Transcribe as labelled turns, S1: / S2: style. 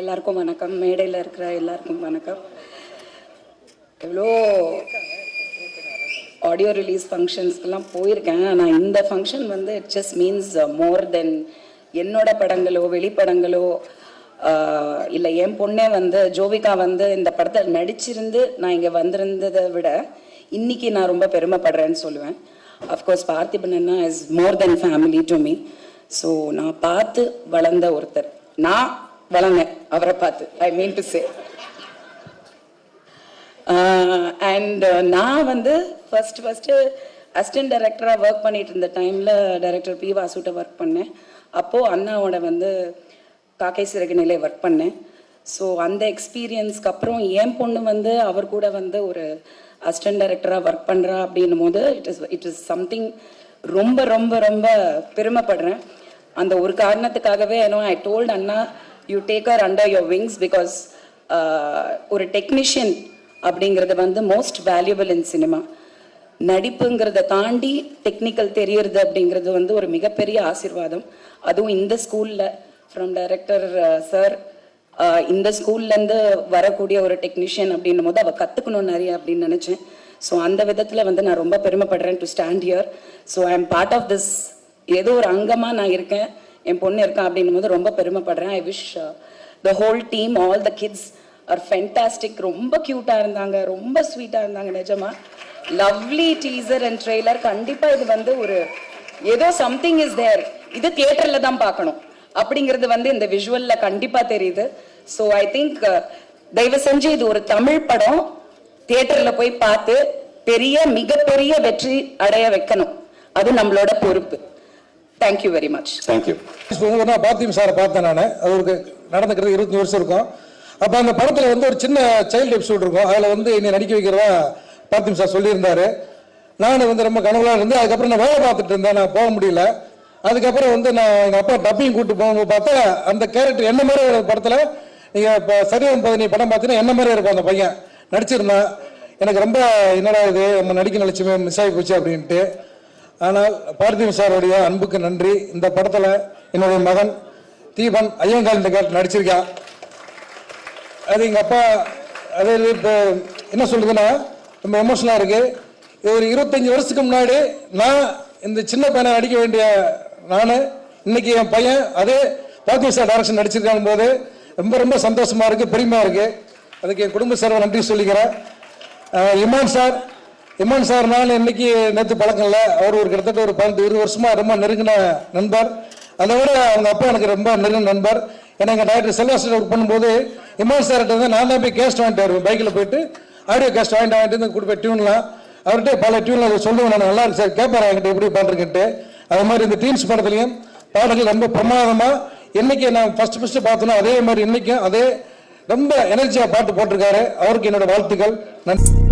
S1: எல்லாருக்கும் வணக்கம். மேடையில் இருக்கிற எல்லாருக்கும் வணக்கம். எவ்வளோ ஆடியோ ரிலீஸ் ஃபங்க்ஷன்ஸ்க்கெல்லாம் போயிருக்கேன். ஆனால் இந்த ஃபங்க்ஷன் வந்து it just means more then என்னோட படங்களோ வெளிப்படங்களோ இல்லை என் பொண்ணே வந்து ஜோவிகா வந்து இந்த படத்தில் நடிச்சிருந்து நான் இங்கே வந்திருந்ததை விட இன்னைக்கு நான் ரொம்ப பெருமைப்படுறேன்னு சொல்லுவேன். Of course Parthiban Anna is more then family to me so நான் பார்த்து வளர்ந்த ஒருத்தர். நான் வளர்ந்தேன். அவரை பார்த்து ஐ மீன் டு சே அண்ட் நான் வந்து ஃபர்ஸ்ட் ஃபர்ஸ்ட்டு அசிஸ்டன்ட் டைரக்டராக ஒர்க் பண்ணிட்டு இருந்த டைமில் டைரக்டர் பி வாசுட்ட ஒர்க் பண்ணேன். அப்போது அண்ணாவோட வந்து காக்கை சிறகு நிலை ஒர்க் பண்ணேன். ஸோ அந்த எக்ஸ்பீரியன்ஸ்க்கு அப்புறம் என் பொண்ணு வந்து அவர் கூட வந்து ஒரு அசிஸ்டன்ட் டைரக்டராக ஒர்க் பண்ணுறா அப்படின்னும் போது it is it is something ரொம்ப ரொம்ப ரொம்ப பெருமைப்படுறேன். அந்த ஒரு காரணத்துக்காகவே ஏன்னா I told Anna you take our under your wings because ஒரு டெக்னீஷியன் அப்படிங்கிறது வந்து மோஸ்ட் வேல்யூபிள் இன் சினிமா நடிப்புங்கிறத தாண்டி டெக்னிக்கல் தெரியறது அப்படிங்கிறது வந்து ஒரு மிகப்பெரிய ஆசீர்வாதம். அதுவும் இந்த ஸ்கூலில் ஃப்ரம் டைரக்டர் சார் இந்த ஸ்கூல்லேருந்து வரக்கூடிய ஒரு டெக்னீஷியன் அப்படின்னும் போது அவள் கற்றுக்கணும் நிறைய அப்படின்னு நினச்சேன். ஸோ அந்த விதத்தில் வந்து நான் ரொம்ப பெருமைப்படுறேன் to stand here so I am part of this ஏதோ ஒரு அங்கமாக நான் இருக்கேன். என் பொண்ணு இருக்கான் அப்படின்னும் போது ரொம்ப பெருமைப்படுறேன். I wish the whole team all the kids are fantastic ரொம்ப க்யூட்டாக இருந்தாங்க. ரொம்ப ஸ்வீட்டாக இருந்தாங்க நிஜமா. லவ்லி டீசர் அண்ட் ட்ரெய்லர் கண்டிப்பாக இது வந்து ஒரு ஏதோ சம்திங் இஸ் தேர் இது தியேட்டரில் தான் பார்க்கணும். அப்படிங்கிறது வந்து இந்த விஷுவலில் கண்டிப்பாக தெரியுது. ஸோ ஐ திங்க் தயவு செஞ்சு இது ஒரு தமிழ் படம். தியேட்டரில் போய் பார்த்து பெரிய மிகப்பெரிய வெற்றி அடைய வைக்கணும். அது நம்மளோட பொறுப்பு. தேங்க்யூ வெரி மச்
S2: தேங்க்யூ
S3: ஒரு நாள் பார்த்திம் சாரை பார்த்தேன் நான். அவருக்கு நடந்துக்கிறது இருபத்தஞ்சு வருஷம் இருக்கும். அப்போ அந்த படத்தில் வந்து ஒரு சின்ன சைல்டு எபிசோட் இருக்கும். அதில் வந்து என்னை நடிக்க வைக்கிறதா பார்த்திம் சார் சொல்லியிருந்தாரு. நான் வந்து ரொம்ப கனவுலாம் இருந்து அதுக்கப்புறம் நான் வேலை பார்த்துட்டு இருந்தேன். நான் போக முடியல. அதுக்கப்புறம் வந்து நான் எங்கள் அப்பா டப்பிங் கூப்பிட்டு போகும்போது பார்த்தா அந்த கேரக்டர் என்ன மாதிரி ஒரு படத்தில் நீங்கள் இப்போ சரிவம் பதினி படம் பார்த்தீங்கன்னா என்ன மாதிரி இருக்கும் அந்த பையன்? நடிச்சிருந்தான். எனக்கு ரொம்ப என்னடா இது நம்ம நடிக்க நிலச்சுமே மிஸ் ஆகி போச்சு அப்படின்ட்டு. ஆனால் பார்த்திபன் சாருடைய அன்புக்கு நன்றி. இந்த படத்தில் என்னுடைய மகன் தீபன் ஐயங்கால் இந்த கேரக்டர் நடிச்சிருக்கான் அது எங்கள் அப்பா அது இப்போ என்ன சொல்லுதுன்னா ரொம்ப எமோஷனலாக இருக்குது ஒரு இருபத்தஞ்சி வருஷத்துக்கு முன்னாடி நான் இந்த சின்ன பையனை அடிக்க வேண்டிய நான் இன்னைக்கு என் பையன் அதே பாக்கிய சார் டேரக்ஷன் நடிச்சிருக்காங்க போது ரொம்ப ரொம்ப சந்தோஷமாக இருக்குது பெருமையாக இருக்குது அதுக்கு என் குடும்ப சார் நன்றி சொல்லிக்கிறேன். இமான் சார் இமான் சார் நான் இன்னைக்கு நேற்று பழக்கம் இல்லை அவர் ஒரு கிட்டத்தட்ட ஒரு பன்னெண்டு இருபது வருஷமா ரொம்ப நெருங்கின நண்பர். அதை விட அவங்க அப்பா எனக்கு ரொம்ப நெருங்கின நண்பர். ஏன்னா எங்கள் டாக்டர் செல்வாஸ்டர் ஒர்க் பண்ணும்போது இமான் சார்கிட்ட வந்து நான் தான் போய் கேஸ்ட் வாங்கிட்டு வருவேன். பைக்கில் போயிட்டு ஆடியோ கேஸ்ட் வாங்கிட்டு வாங்கிட்டு வந்து கொடுப்பேன் டியூன்லாம் அவர்கிட்ட பல டியூன்ல அதை சொல்லுவேன் நான். நல்லா இருக்கு சார் கேட்பாரு என்கிட்ட எப்படி பண்ணுறேன்ட்டு அது மாதிரி இந்த டீன்ஸ் படத்துலையும் பாடல்கள் ரொம்ப பிரமாதமாக இன்னைக்கு நான் ஃபர்ஸ்ட் ஃபர்ஸ்ட் பார்த்தோன்னா அதே மாதிரி இன்னைக்கும் அதே ரொம்ப எனர்ஜியாக பாட்டு போட்டிருக்காரு. அவருக்கு என்னோட வாழ்த்துக்கள். நன்றி.